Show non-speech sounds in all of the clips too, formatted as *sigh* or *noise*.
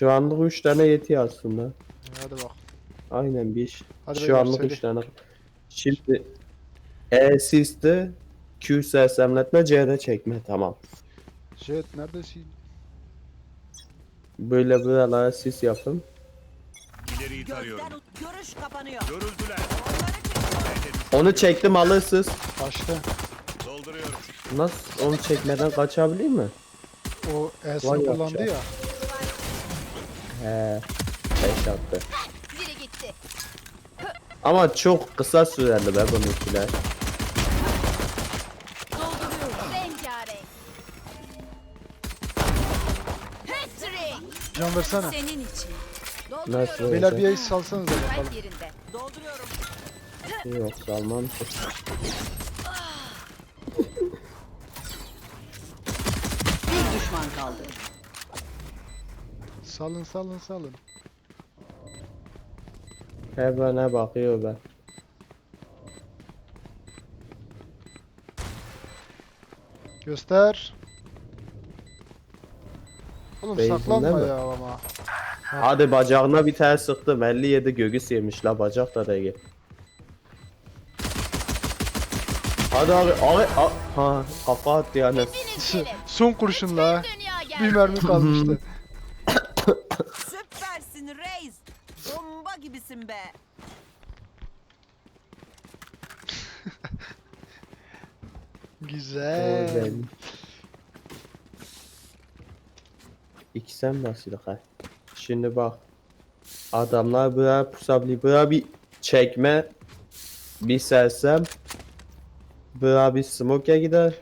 Şu anlık 3 tane yetiyor aslında. Hadi bak. Aynen bir iş. Hadi Şu beyler, anlık söyle. 3 tane. Şimdi E assist'i Q sersemletme C'de çekme tamam. Jet neredesin? Böyle buralara sis yapın. İleriyi tarıyorum. Gözden görüş kapanıyor. Görüldüler. Onu çektim alırsız. Kaçtı. Dolduruyorum. Nasıl onu çekmeden kaçabilir mi? O E'sini Vay kullandı yapacak. ya. He. Beş attı. Biri gitti. Ama çok kısa sürerli be bununkiler. Dolduruyorum. Rengarenk. Can versene. Senin için. Nasıl? Dolduruyorum. Beyler bir ace salsanıza bakalım. Kalp yerinde. Dolduruyorum. Yok salmam ki. Bir düşman kaldı. Salın salın salın. Heaven'e bakıyor ben. Göster. Oğlum Base'inden saklanma mi? ya ama. Hadi bacağına bir tane sıktım. 57 göğüs yemiş la bacak da değil. Hadi abi abi a- ha kafa attı yani. Son kurşun la. Dünya geldi. Bir mermi kalmıştı. *laughs* Süpersin Reis. Bomba gibisin be. Güzel. Güzel. İki sen basıyorduk ha. Şimdi bak. Adamlar buraya pusabli buraya bir çekme bir sersem buraya bir smoke'a gider.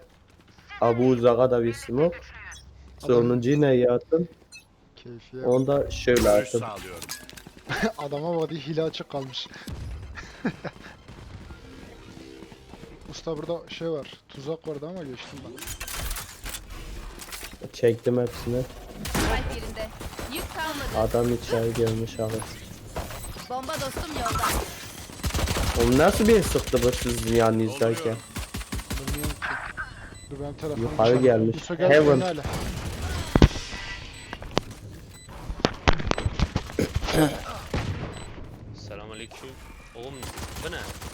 Abu uzağa da bir smoke. Sonuncu yine yatın. Keyfi ya. Onu da şöyle sağlıyorum. *laughs* Adama bak hile açık kalmış. *laughs* Usta burada şey var. Tuzak vardı ama geçtim ben. Çektim hepsini. Kalp yerinde. Yük kalmadı. Adam içeri girmiş abi. Bomba dostum yolda. Oğlum nasıl bir sıktı bu sizin yanınızdayken? Bilmiyorum ki. Dur ben telefonu Yukarı çalayım. gelmiş. Usta gel Heaven. Hala.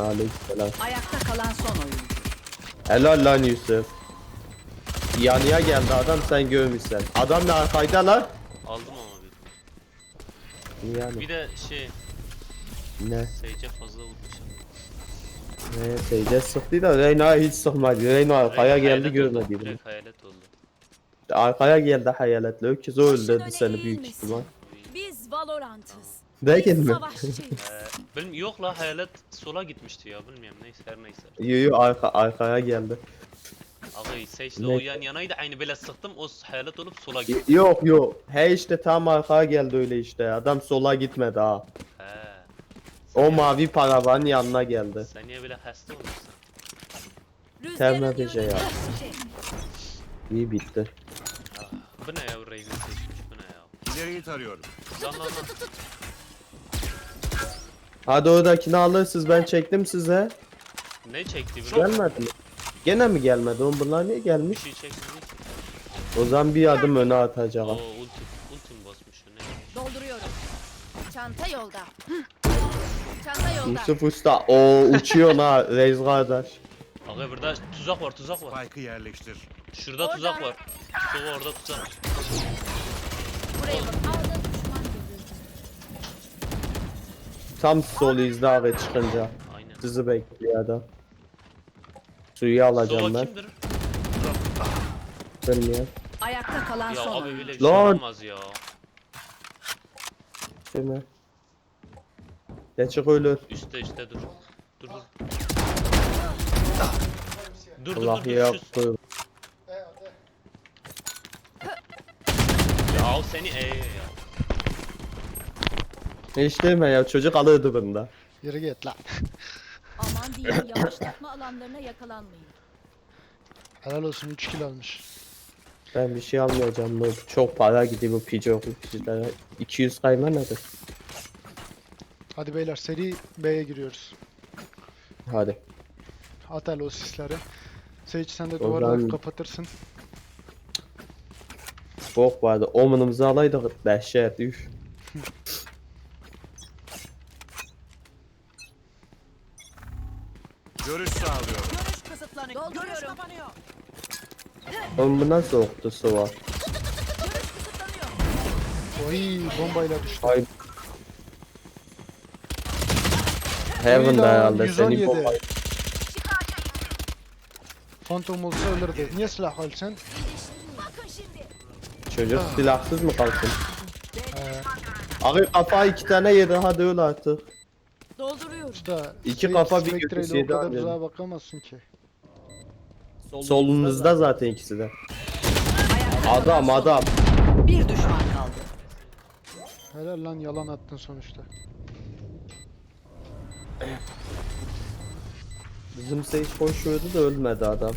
Aleykümselam. Ayakta kalan son oyuncu. Helal lan Yusuf. Yanıya geldi adam sen görmüşsen. Adam da arkayda lan. Aldım ama bir. Yani Bir de şey, ne? Sage'e fazla vurmuşum. Ne seyce sıktı da Reyna hiç sıkmadı. Reyna arkaya geldi görmedi bunu. Direkt hayalet oldu. Arkaya geldi hayaletle. Öküz o öldürdü seni büyük ihtimal. Biz Valorant'ız. Değil mi? Savaşçıyız. Ee, benim yok la hayalet sola gitmişti ya bilmiyorum neyse her neyse. Yo yo arka, arkaya geldi. Abi Sage'le Ne? o yan yanaydı aynı böyle sıktım o hayalet olup sola gitti. Y- Yok yok. He işte tam arkaya geldi öyle işte. Adam sola gitmedi ha. He. O mavi paravanın yanına geldi. Sen niye böyle hasta olmuşsun? Temel bir şey ya. İyi bitti. Ah, bu ne ya bu Raze'i seçmiş bu ne ya? İleriyi tarıyorum. Lan lan lan. Hadi oradakini alırsınız ben çektim size. Ne çekti bu? Gelmedi mi? Gene mi gelmedi? Oğlum bunlar niye Bir gelmiş? şey çekti. O zaman bir adım öne Oo atacağım. ultim, ultim basmış ne? Dolduruyorum. Çanta yolda. Çanta yolda. Yusuf Usta o uçuyor ha *laughs* Reis kardeş. Abi burada tuzak var tuzak var. Spike'ı yerleştir. Şurada tuzak var. Sola orada tuzak. Buraya bak. Tam sol izle abi çıkınca. Aynen. Sizi bekliyor adam. Suyu alacağım Sola ben. kimdir? Bilmiyorum. Ayakta kalan Ya son abi oyuncu. böyle bir şey Lan. olmaz ya. Değil mi? Ne çık ölür. Üstte üstte dur. Dur dur. Dur dur Allah dur dur. ya Şu... koy. Ya al seni ee ya. Hiç deme ya çocuk alırdı bunda. Yürü git lan. Aman diyeyim *coughs* yavaşlatma alanlarına yakalanmayın. Helal olsun 3 kill almış. Ben bir şey almayacağım. Noob. Çok para gidiyor bu pici okuyuculara. 200 kayma nedir? Hadi beyler seri B'ye giriyoruz. Hadi. At hele o sisleri. Sage sen de duvarları zaman- kapatırsın. Bok vardı. Omenimizi alaydık. Dehşet. Üf. *laughs* Görüş sağlıyorum. Görüş kısıtlanıyor. Görüş Dolduruyorum. kapanıyor. Oğlum bu nasıl oktusu var? Oy bombayla düştü. Ay. Heaven'da herhalde 117. seni bombayı. Phantom olsa ölürdü. Niye silah al sen? Bakın şimdi. Çocuk silahsız mı kalsın? Ee, Abi kafa iki tane yedi hadi öl artık. Dolduruyorum. Usta. İki kafa bir götü ile o kadar uzağa bakamazsın ki. Solunuzda zaten ikisi de. Adam adam. Bir düşman kaldı. Helal lan yalan attın sonuçta. Bizim Sage koşuyordu da ölmedi adam.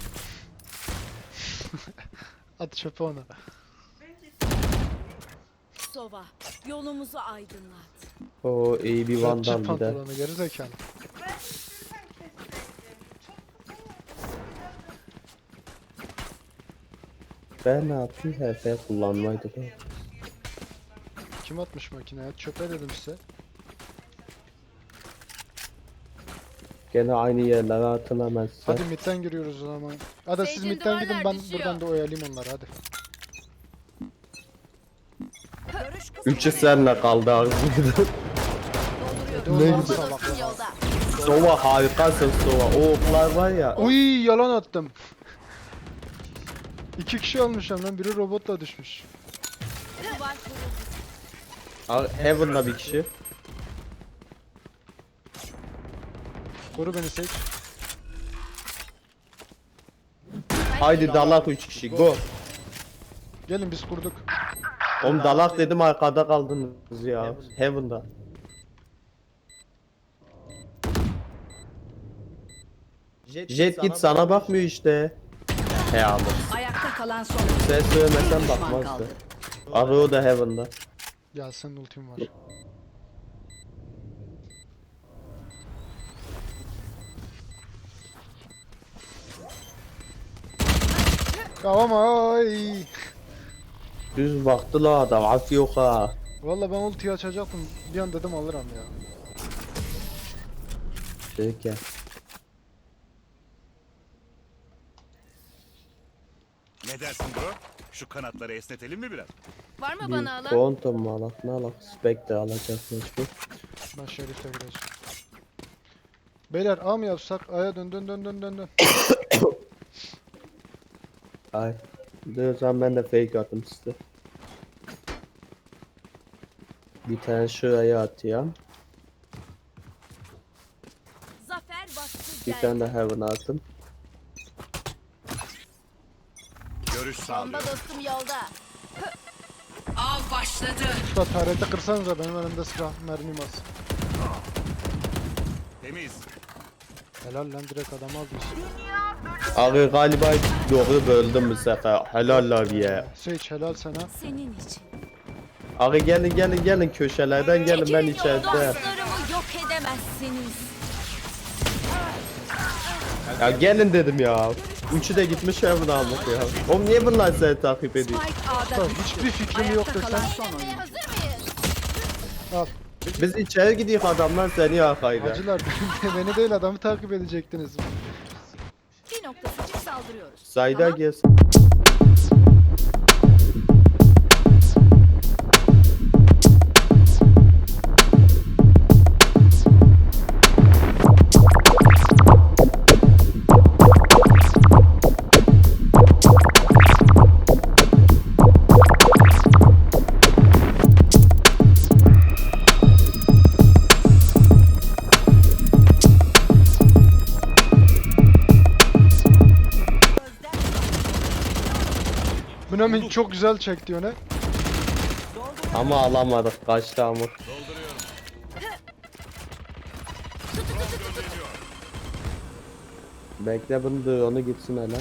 *laughs* At çöpe onu. Sova. Yolumuzu aydınlat. O iyi bir Rapçi vandal bir de. pantolonu geri zekalı. Ben ne yapayım? HP kullanmaydı da. Kim atmış makineye? Çöpe dedim size. Gene aynı yerlere atılamaz. Hadi midden giriyoruz o zaman. Hadi siz Sage'in midden gidin duvarlar ben düşüyor. buradan da oyalayayım onları hadi. Üçü senle kaldı ağzında. Hadi Ne güzel. yolda. Sova harikasın Sova. O oklar var ya. Oy yalan attım. İki kişi olmuşum lan biri robotla düşmüş. Aa, Heaven'da bir kişi. Koru beni Sage. Haydi dalak üç kişi go. Gelin biz kurduk. Oğlum dalak dedim arkada kaldınız ya. Heaven'da. Jet git sana bakmıyor işte. He abi. Ayakta kalan son. Sen söylemesen bakmazdı. Abi o da Heaven'da. Ya senin ultin var. Kavama ay. Düz baktı la adam. Af yok ha. Valla ben ultiyi açacaktım. Bir an dedim alırım ya. Peki. Ne dersin bro? Şu kanatları esnetelim mi biraz? Var mı Bir bana alan? Quantum mu alak ne alak? Spectre alacak mecbur. Ben Şerif'e gireceğim. Beyler A mı yapsak? A'ya dön dön dön dön dön dön. Ay. Diyorsan ben de fake atım size. Bir tane şuraya atayım. Zafer bastı Bir geldi. tane de Heaven'a atım. Görüş Bomba sağlıyorum. dostum yolda. Av başladı. Usta tarihte kırsanıza benim önümde silah mermim az. Temiz. Helal lan direkt adam almış. Abi galiba doğru böldüm bu sefer. Helal abi ya. Sage helal sana. Senin için. Abi gelin gelin gelin köşelerden gelin ben içeride. Dostlarımı yok edemezsiniz. Ya gelin dedim ya. Üçü de gitmiş Heaven'a almak ya. Oğlum niye bunlar seni takip ediyor? Spike A'da Usta düştü. hiçbir fikrim yok Ayakta kalan desem. son oyuncu. Hazır mıyız? Al. Biz içeri gidiyoruz adamlar seni yakaydı. Hacılar *laughs* beni değil adamı takip edecektiniz. Saldırıyoruz. Sayda Tamam. gelsin. Münamın çok güzel çekti öne. Ama alamadık kaçtı ama. Dolduruyorum. Bekle bunu dur onu gitsin hele.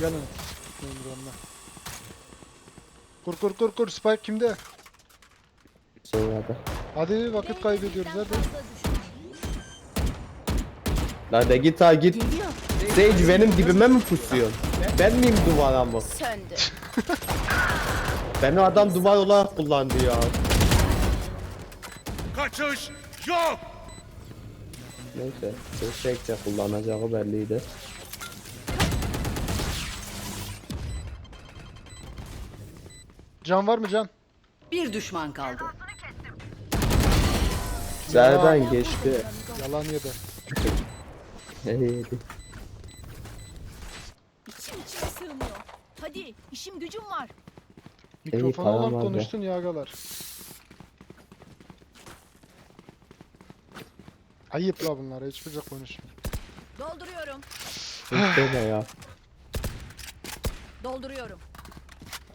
Gelin. Kur kur kur kur Spike kimde? Sonra da. Hadi vakit kaybediyoruz hadi. Hadi git ha git. Sage benim dibime mi pusuyorsun? Ben miyim duvara mı? Söndü. *laughs* Beni adam duvar olarak kullandı ya. Kaçış yok. Neyse. Teşekkür kullanacağı belliydi. Can var mı can? Bir düşman kaldı. Zerden geçti. Yalan yedi. İyi. İçim Hadi işim gücüm var. Mikrofona param olan var be. konuştun ya agalar. Ayıp la bunlara hiçbir şey konuşmuyor. Dolduruyorum. Hiç deme ya. Dolduruyorum.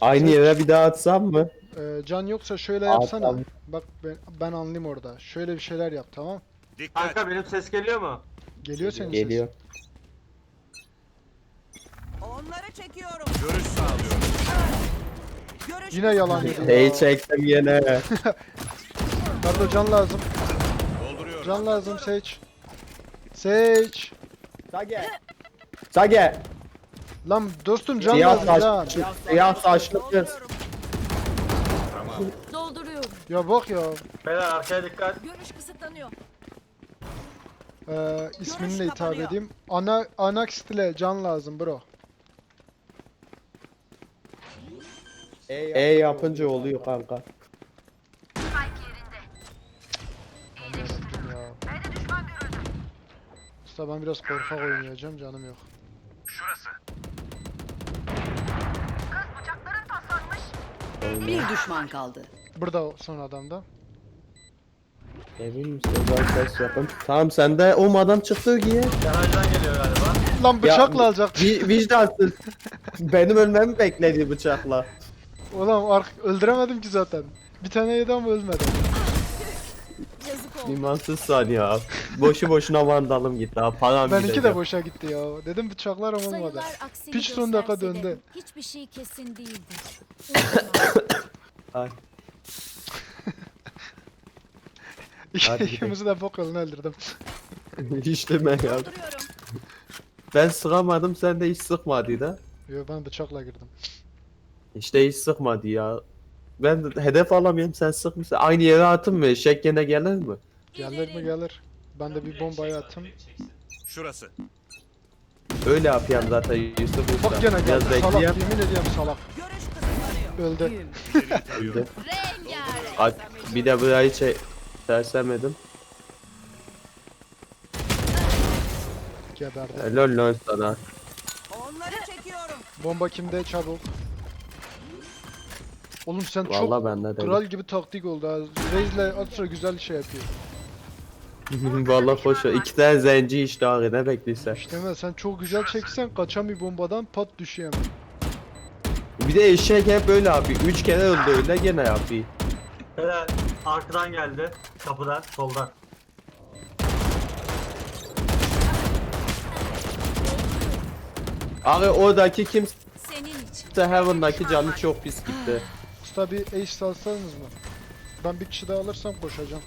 Aynı yere bir daha atsam mı? Ee, can yoksa şöyle yapsana. abi. Bak ben, ben anlayayım orada. Şöyle bir şeyler yap tamam. Dikkat. Kanka benim ses geliyor mu? Geliyor senin Geliyor çekiyorum. Görüş sağlıyorum. Yine yalan yedi Hey ya. çektim yine. *laughs* Kardo can lazım. Dolduruyorum. Can lazım Seç. Seç. Sage. Sage. Lan dostum can Siyah lazım can. saçlı. Siyah saçlı kız. Tamam. Dolduruyorum. Ya bak ya. Beyler arkaya dikkat. Görüş kısıtlanıyor. Ee, isminle hitap kapanıyor. edeyim. Ana Anax ile can lazım bro. E yapınca oluyor kanka. Ya. Usta ben biraz korkak oynayacağım canım yok. Bir düşman kaldı. Burada o son adamda. Emin misin? Ben ses yapın. Tamam sende o adam çıktı giye. Garajdan geliyor galiba. Lan bıçakla alacaktı. Vi vicdansız. *laughs* Benim ölmemi bekledi bıçakla. Ulan ark öldüremedim ki zaten. Bir tane yedi ama ölmedi. Yazık oldu. İmansızsan ya. Boşu boşuna vandalım gitti ha. Param Benimki de gidecek. boşa gitti ya. Dedim bıçaklar ama olmadı. Sayılar aksini Piç son dakika gösterse de döndü. Hiçbir şey kesin değildir. Ay. *laughs* İki- Hadi gidelim. İkimizi de bok yolunu öldürdüm. *laughs* Hiç deme ya. Dolduruyorum. Ben sıkamadım sen de hiç sıkmadı da. Yo ben bıçakla girdim. İşte hiç sıkmadı ya. Ben hedef alamıyorum sen sıkmışsın. Aynı yere atın mı? Eşek gene gelir mi? Gelir mi gelir. Ben de bir bombayı attım. Şurası. Öyle yapıyorum zaten Yusuf Usta. Bak gene Biraz geldi. Salak bekleyeyim. yemin ediyorum salak. Görüş kısıtlanıyor. Öldü. Rengarenk. Ay, Bir de burayı çek... Sersemedim. Geberdi. Helal lan sana. Onları çekiyorum. Bomba kimde çabuk. Oğlum sen çok Vallahi bende de. kral gibi taktik oldu ha. Reis'le Atra güzel şey yapıyor. *laughs* Vallahi hoş. İki tane zenci işte abi ne bekliyorsun? İşte Emel, sen çok güzel çeksen kaçan bir bombadan pat düşüyor hemen. Bir de eşek hep böyle yapıyor. Üç kere öldü öyle gene yapıyor. Beyler arkadan geldi. Kapıdan, soldan. Abi oradaki kimse Senin için. Heaven'daki canı çok pis gitti. *gasps* *laughs* Usta bir ace salsanız mı? Ben bir kişi daha alırsam koşacağım.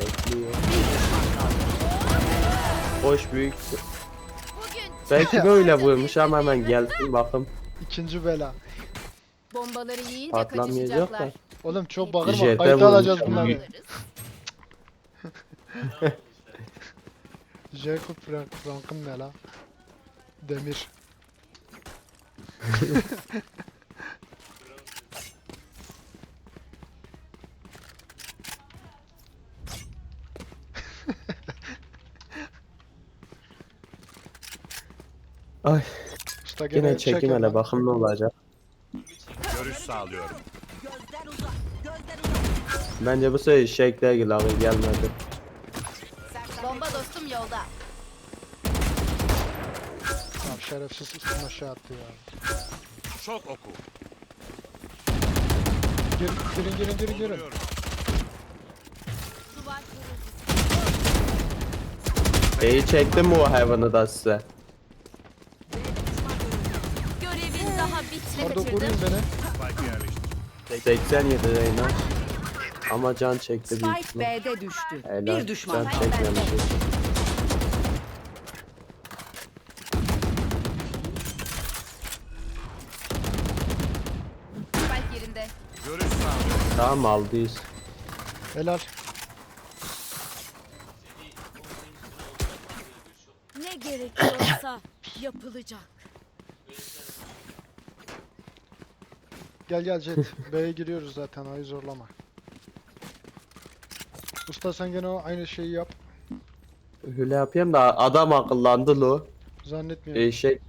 Bekliyor. Boş büyük. Belki böyle vurmuş ama hemen gelsin bakın. İkinci bela. bombaları yiyince Patlamayacak da. kaçacaklar. Oğlum çok bağırma. Kayıt vurmuş alacağız bunları. *laughs* Jacob Frank, Frank'ın ne la? Demir. *laughs* Ay Usta yine çek çekim hele bakın ne olacak. Görüş sağlıyorum. Bence bu sefer eşek değil abi gelmedi. Bomba dostum yolda. Tamam şerefsiz üstüne aşağı attı ya. Çok oku. Gir, girin girin girin girin. Dolduruyorum. İyi çektim mi o Heaven'ı da size? 87 Reyna. Ama can çekti büyük Spike ihtimal. B'de düştü. Helal. Bir düşman Can çekmemiş. yerinde. Görüş sağlıyorum. Tamam aldıyız. Helal. Ne gerekiyorsa yapılacak. Gel gel Jet. *laughs* B'ye giriyoruz zaten ayı zorlama. Usta sen gene o aynı şeyi yap. Öyle yapayım da adam akıllandı lo. Zannetmiyorum. Eşek.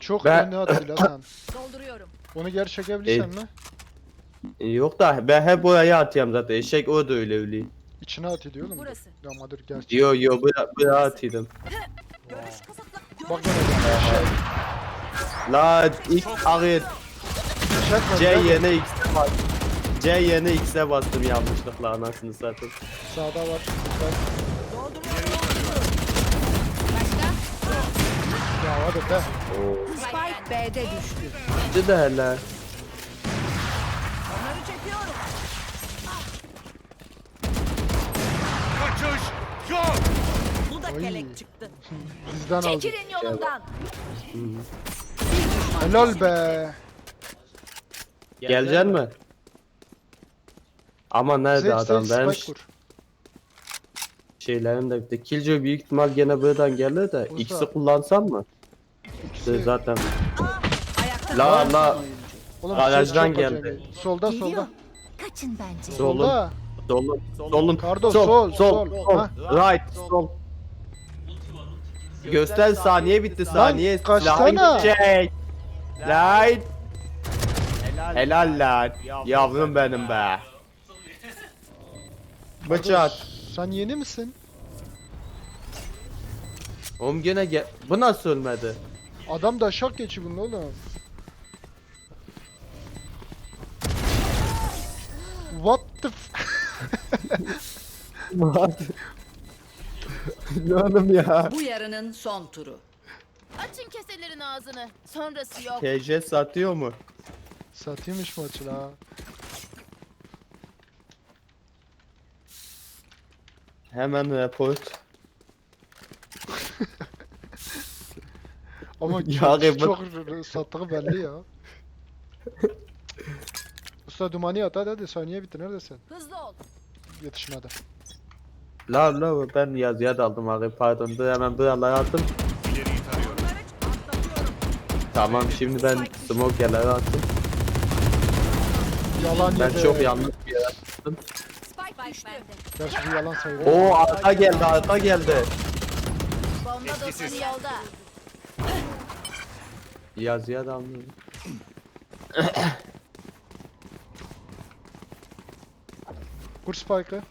Çok ben- önüne atıyla sen. *coughs* Dolduruyorum. Onu geri çekebilirsen E- mi? Yok da ben hep oraya atıyorum zaten. Eşek o da öyle öyle. İçine at ediyor oğlum. Burası. Ya ama dur gerçek. Yo yo buraya, buraya atıyordum. Görüş kısıtlı. Bak gene gel. La ilk ağır Çekme. C gel. yerine X'e bastım. C yerine X'e bastım yanlışlıkla anasını satayım. Sağda var. Ya hadi be. Oo. Spike B'de düştü. Ciddi de hele. Onları çekiyorum. Kaçış yok. Bu da Oy. kelek çıktı. Bizden aldı. Çekilin yolumdan. Helal be. Geleceksin mi? Ama nerede Zed adam? Zed Ben spike kur. şeylerim de bitti. Killjoy büyük ihtimal gene buradan gelir de Usta. X'i kullansam mı? İşte İkisi. zaten. Ayakta La kalan la son oyuncu. Oğlum Garajdan ses çok geldi. acayip. Solda solda. Kaçın bence. solun, Solda. solun, solun. Kardo, sol, sol, sol, sol. sol, Ha. right, sol. Göster saniye bitti saniye. kaçsana. Çek. Line. Helal lan. Yavrum benim be. Bıçak. Sen yeni misin? Oğlum gene gel. Bu nasıl ölmedi? Adam da şak geçi bunun oğlum. What the f- *laughs* ne oğlum ya? Bu yarının son turu. Açın keselerin ağzını. Sonrası yok. TC satıyor mu? Satıyormuş maçı la. Hemen report. *laughs* Ama Ya çok, bu- çok sattığı belli ya. *laughs* Usta dumanı at hadi hadi saniye bitti neredesin? Hızlı ol. Yetişmedi. La la ben yazıya daldım abi pardon dur hemen buralara attım. İleriyi tarıyorum. Onları atlatıyorum. Tamam şimdi ben smoker'lara attım. Yalan Ben yedi. çok yanlış bir yere. Spike düştü. Gerçi bu yalan sayılır. Oo arka geldi arka geldi. Bomba dostları yolda. Yazıya daldım. Kur spike'ı.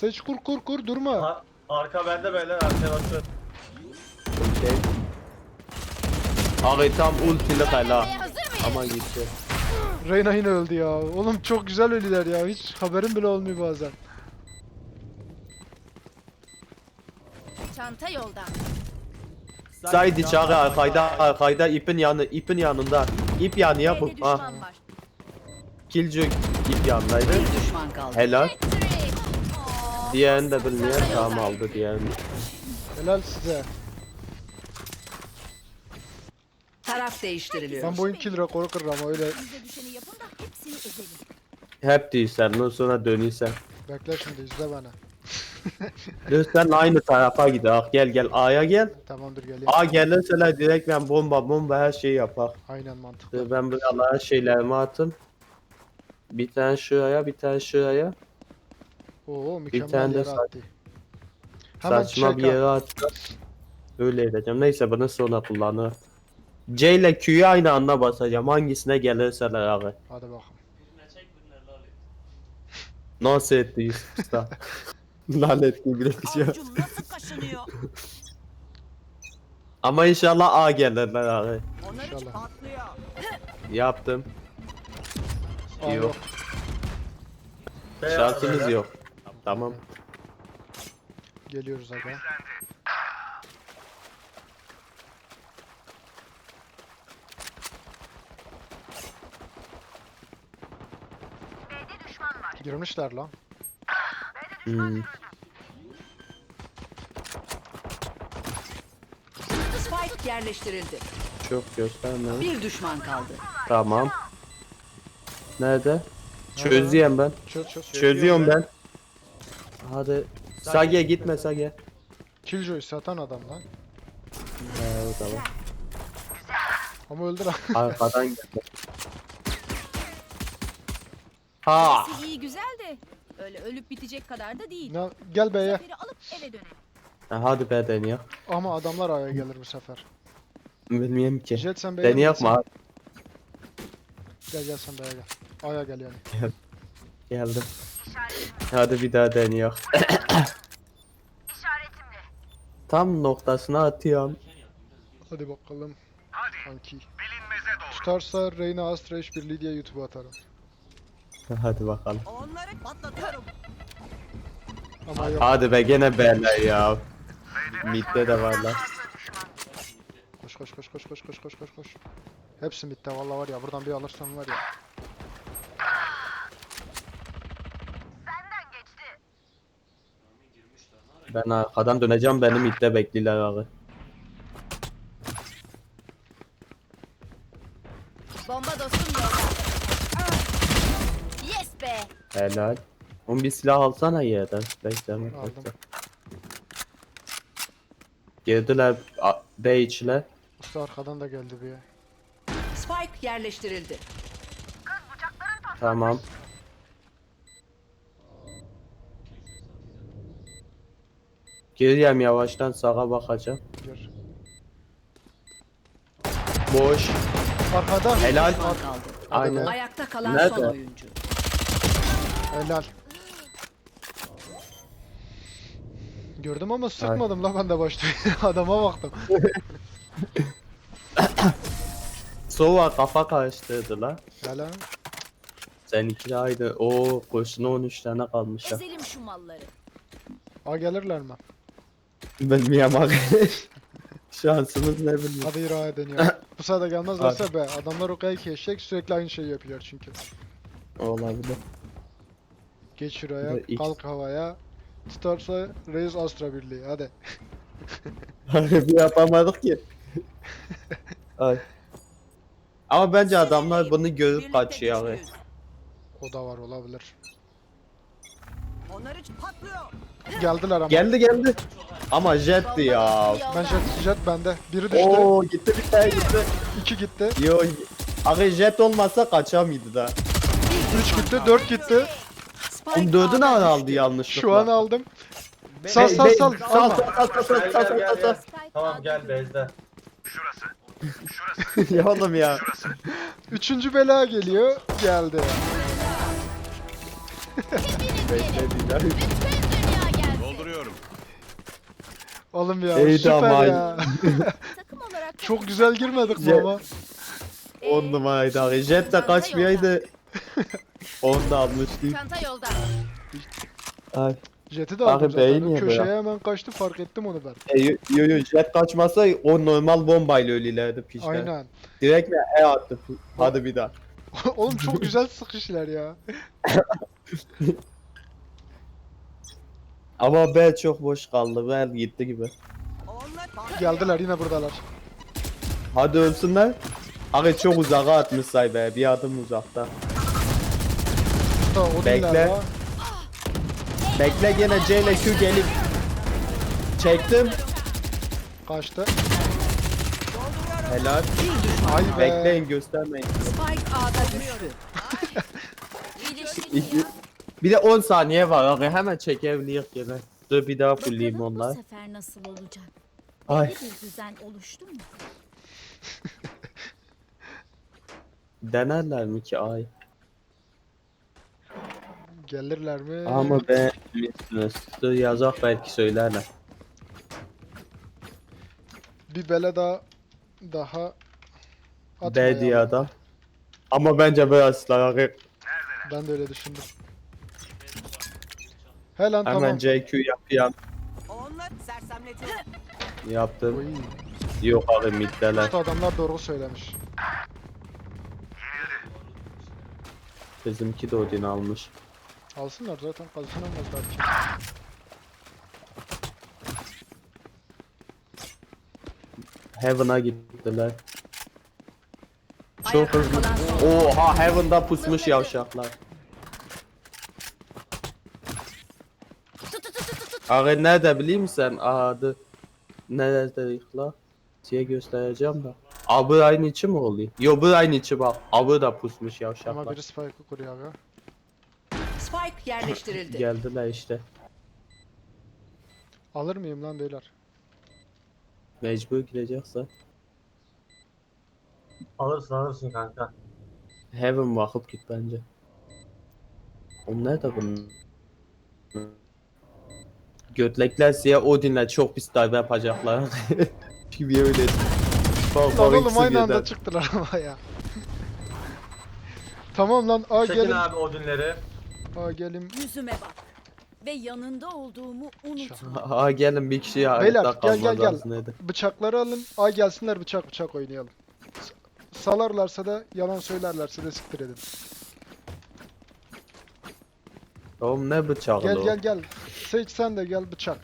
Seç kur kur kur durma. Ha, arka bende beyler arkaya bakın. Okey. Abi tam ultili kala. Hazır mıyız? Ama gitti. Reyna yine öldü ya. Oğlum çok güzel ölüler ya. Hiç haberim bile olmuyor bazen. Çanta yolda. Saydı çağı arkayda arkayda ipin yanı ipin yanında. İp yanıyor bu. B'de Ah düşman var. killjoy ip yanındaydı. Bir düşman kaldı. Helal. Diğerini de bilmiyorum tamam aldı diğerini. Helal size. Taraf değiştiriliyor. Ben bu oyun kill rekoru kırarım ama öyle. Bize düşeni yapın da hepsini ezelim. Hep değilsen ondan sonra dönüysen. Bekle şimdi izle. *laughs* Dur sen aynı tarafa gidelim. Gel gel A'ya gel. Tamamdır geleyim. A gelirseler direkt ben bomba bomba her şeyi yapar. Aynen mantıklı. Ben buralara şeylerimi atım. Bir tane şuraya bir tane şuraya. Oo mükemmel tane de yere sa- attı. Hemen Saçma bir check yere atacağım. Öyle edeceğim. Neyse bunu sonra kullanır. C ile Q'yu aynı anda basacağım. Hangisine gelirseler abi. Hadi bakalım. *laughs* Nasıl etti Yusuf Usta? *laughs* Lanet gibi bir şey. Avcum nasıl kaşınıyor? *laughs* Ama inşallah A gelirler abi. Onları İnşallah. patlıyor. Yaptım. Aa, Yok. Beyler. yok. Tamam. Geliyoruz aga. Girmişler lan. Hmm. Spike yerleştirildi. Çok gösterme. Bir düşman kaldı. Tamam. Nerede? Çözüyorum ben. Çöz çöz. Çözüyorum ben. Hadi. Sage gitme Sage. Killjoy satan adam lan. He o var. Ama öldü lan. Arkadan geldi. Ha! Neyse, iyi güzel de öyle ölüp bitecek kadar da değil. Ne- Gel B'ye. Zaferi alıp eve dönelim. Ha, Hadi be deniyor. Ama adamlar A'ya gelir bu sefer. Bilmiyorum ki. Jet sen B'ye gel. mu? Gel gel sen B'ye gel. A'ya gel yani. Geldim. Hadi bir daha deniyor. *coughs* Tam noktasına atıyorum. Hadi bakalım. Kanki. Tutarsa Reyna Astra işbirliği diye YouTube'a atarım. *laughs* Hadi bakalım. Onları patlatıyorum. Ama yok. Hadi be gene B'ler ya. Mid'de de varlar. Koş koş koş koş koş koş koş koş koş. Hepsi bitti vallahi var ya buradan bir alırsam var ya. Ben arkadan döneceğim beni mid'de bekliyorlar abi. Bomba dostum yolda. Yes be. Helal. Oğlum bir silah alsana yerden. Bekleme. Aldım. bekle. Girdiler a- B içine. Usta arkadan da geldi bir. Spike yerleştirildi. Tamam. Gireyim yavaştan sağa bakacağım. Gir. Boş. Arkada. Helal. Kaldı. Aynen. Ayakta kalan Nerede? son oyuncu. Helal. Gördüm ama sıkmadım la ben de başta. *laughs* Adama baktım. *laughs* Sova kafa karıştırdı la. Helal. Sen iki aynı. Oo koşuna 13 tane kalmış ya. Ezelim şu malları. A gelirler mi? Bilmiyorum *laughs* abi. Şansımız ne bilmiyorum. Hadi İra'ya deniyor. Bu sırada gelmezlerse be. Adamlar o kadar ki eşek sürekli aynı şeyi yapıyor çünkü. Olabilir. Geç şuraya, X. kalk havaya. Tutarsa Reis Astra Birliği. Hadi. bir yapamadık ki. *laughs* Ay. Ama bence adamlar bunu görüp kaçıyor. O da var olabilir. Onları patlıyor. Geldiler ama. Geldi geldi. Ama jetti ya. Ben jet, jet bende. Biri düştü. Oo gitti bir tane gitti. iki gitti. Yo. Abi jet olmasa kaçamaydı da. Üç gitti. Dört gitti. Spike Oğlum dördünü ağda aldı yanlışlıkla. Şu an aldım. Be- Sal sal sal. Sal sal sal sal sal sal gel sal. Spike Tamam gel bezde. *laughs* Ya oğlum ya. Üçüncü bela geliyor. Geldi. Beklediler. Dolduruyorum. Oğlum ya İyi süper tamam. ya. Takım olarak Çok güzel girmedik mi ama? On numaraydı abi. Jet de kaçmayaydı. Onu da almıştı. Çanta yolda. Ay. Jet'i de Abi aldım zaten. yedi Köşeye ya. hemen kaçtı fark ettim onu ben. E, yo yo yo, jet kaçmasa o normal bombayla ölülerdi pişler. Aynen. Direkt mi E attı. Hadi bir daha. *laughs* Oğlum çok güzel sıkışlar ya. *laughs* Ama B çok boş kaldı. B gitti gibi. Geldiler yine buradalar. Hadi ölsünler. Abi çok uzağa atmış say be. Bir adım uzakta. Usta o Bekle. Bekle gene C ile Q gelip. Çektim. Kaçtı. Helal. Ay be. Bekleyin göstermeyin. Spike A'da düştü. İki- Bir de 10 saniye var abi. Hemen çekebiliriz gene. Dur bir daha fullleyeyim Bakalım bu onlar. sefer nasıl olacak? Ay. Belli bir düzen oluştu mu? Denerler mi ki ay? Gelirler mi? Ama beğenmişsiniz. Dur yazak belki söylerler. Bir bela daha daha atma B ya. diye adam. Ama bence beyazlar abi. Ben de öyle düşündüm. He lan Hemen tamam. CQ yapıyan Onlar sersemleti. *laughs* yaptım. Oy. Yok abi middeler. Usta adamlar doğru söylemiş. Bizimki de Odin almış. Alsınlar zaten kazanamazlar ki. Heaven'a gittiler. Çok hızlı. Oha Heaven'da pusmuş yavşaklar. Abi nerede bileyim sen adı nerede yıkla diye göstereceğim da. Abi aynı içi mi oluyor? Yo bu aynı içi bak. Abi da pusmuş Ama yavşaklar. biri spike'ı kuruyor abi. Spike yerleştirildi. *laughs* Geldiler işte. Alır mıyım lan beyler? Mecbur gidecekse. Alırsın alırsın kanka. Heaven bakıp git bence. O nerede bunun? Götlekler size Odin'le çok pis darbe yapacaklar. *laughs* Gibi öyle. Bak, Lan oğlum aynı anda çıktılar ama ya. *laughs* tamam lan A Çekin gelin. abi Odin'leri. A gelin. Yüzüme bak. Ve yanında olduğumu unutma. Aa gelin bir kişi ya. Beyler, gel, gel, kalmaz gel. aslında. Bıçakları alın. A gelsinler bıçak bıçak oynayalım. S- Salarlarsa da yalan söylerlerse de siktir edin. Oğlum ne bıçağı Gel gel gel. Seç sen de gel bıçak.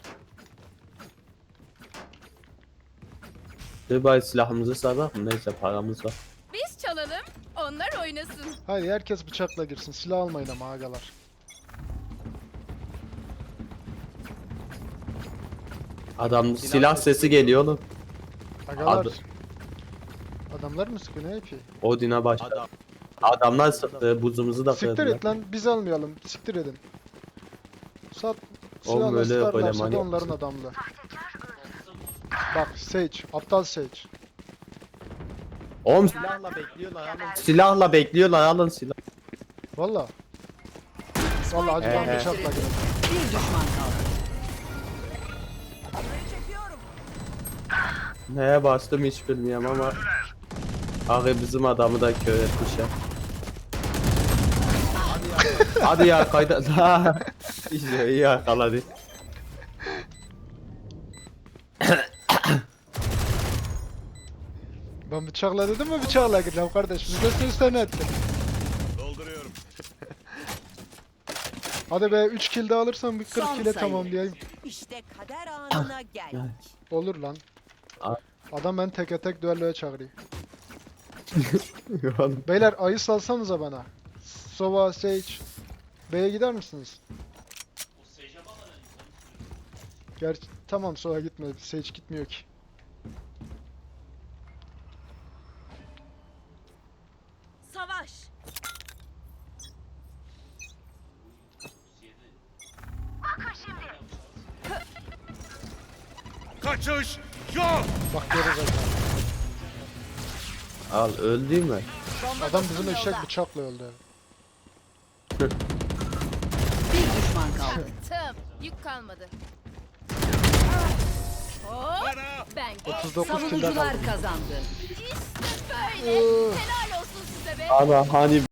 Dur bari silahımızı sarak mı? Neyse paramız var. Biz çalalım, onlar oynasın. Hayır herkes bıçakla girsin. Silah almayın ama agalar. Adam silah, sesi geliyor oğlum. Agalar. Adı- Adamlar mı sıkıyor ne yapıyor? Odin'e başladı. Adamlar sıktı, buzumuzu da Siktir kırdılar. et lan biz almayalım. Siktir edin. Sat Oğlum silahla öyle öyle sıkarlarsa da manyak onların mısın? adamlı. Bak Sage. Aptal Sage. Oğlum silahla bekliyorlar alın. Silahla bekliyorlar alın silah. Valla. Valla acı ben Ee. bıçakla girelim. Bir düşman kaldı. çekiyorum. Neye bastım hiç bilmiyorum ama Abi bizim adamı da kör etmişler. Hadi ya kayda. *laughs* Ha, işte iyi yakaladı. Ben bıçakla dedim mi bıçakla gireceğim kardeş. Biz de seni sen ettin. Dolduruyorum. *laughs* Hadi be 3 kill de alırsam bir 40 Son kill'e sayı. tamamlayayım. İşte kader anına geldik. Olur lan. A- Adam ben teke tek düelloya çağırıyor. *laughs* Beyler ayı salsanıza bana. Sova, Sage. B'ye gider misiniz? Gerçi tamam Sova gitme. Sage gitmiyor ki. Al öldü mü? Adam bizim eşek bıçakla öldü. Bir düşman kaldı. Tım. Yük kalmadı. Hop. Ben 39 kill'de kaldı. Savunucular kazandı. İşte böyle. Helal olsun size be. Ama hani